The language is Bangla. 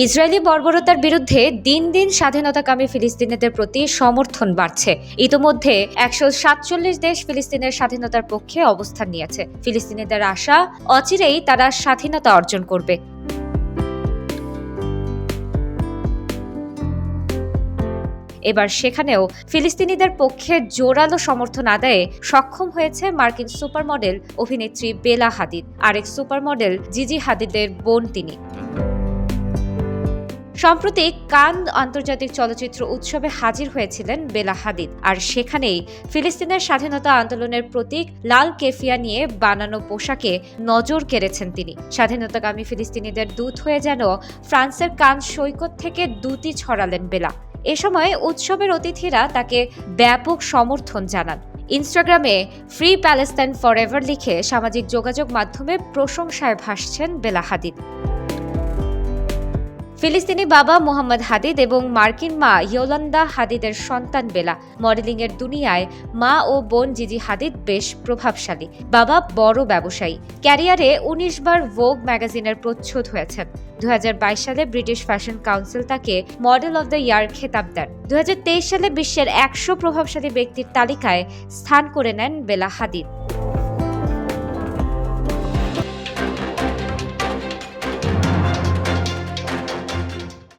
ইসরায়েলি বর্বরতার বিরুদ্ধে দিন দিন স্বাধীনতাকামী ফিলিস্তিনিদের প্রতি সমর্থন বাড়ছে। ইতোমধ্যে একশো সাতচল্লিশ দেশ ফিলিস্তিনের স্বাধীনতার পক্ষে অবস্থান নিয়েছে। ফিলিস্তিনিদের আশা অচিরেই তারা স্বাধীনতা অর্জন করবে। এবার সেখানেও ফিলিস্তিনিদের পক্ষে জোরালো সমর্থন আদায়ে সক্ষম হয়েছে মার্কিন সুপার মডেল অভিনেত্রী বেলা হাদিদ। আরেক সুপার মডেল জিজি হাদিদের বোন তিনি। সম্প্রতি কান আন্তর্জাতিক চলচ্চিত্র উৎসবে হাজির হয়েছিলেন বেলা হাদিদ। আর সেখানেই ফিলিস্তিনের স্বাধীনতা আন্দোলনের প্রতীক লাল কেফিয়া নিয়ে বানানো পোশাকে নজর কেড়েছেন তিনি। স্বাধীনতাকামী ফিলিস্তিনিদের দূত হয়ে যেন ফ্রান্সের কান সৈকত থেকে দুটি ছড়ালেন বেলা। এ সময় উৎসবের অতিথিরা তাকে ব্যাপক সমর্থন জানান। ইনস্টাগ্রামে ফ্রি প্যালেস্তাইন ফর লিখে সামাজিক যোগাযোগ মাধ্যমে প্রশংসায় ভাসছেন বেলা হাদিদ। ফিলিস্তিনি বাবা মোহাম্মদ হাদিদ এবং মার্কিন মা ইয়োলান্দা হাদিদের সন্তান বেলা মডেলিংয়ের দুনিয়ায় মা ও বোন জিজি হাদিদ বেশ প্রভাবশালী। বাবা বড় ব্যবসায়ী। ক্যারিয়ারে উনিশ বার ভোগ ম্যাগাজিনের প্রচ্ছদ হয়েছেন দু হাজার বাইশ সালে ব্রিটিশ ফ্যাশন কাউন্সিল তাকে মডেল অব দ্য ইয়ার খেতাব দেন। দু হাজার তেইশ সালে বিশ্বের একশো প্রভাবশালী ব্যক্তির তালিকায় স্থান করে নেন বেলা হাদিদ।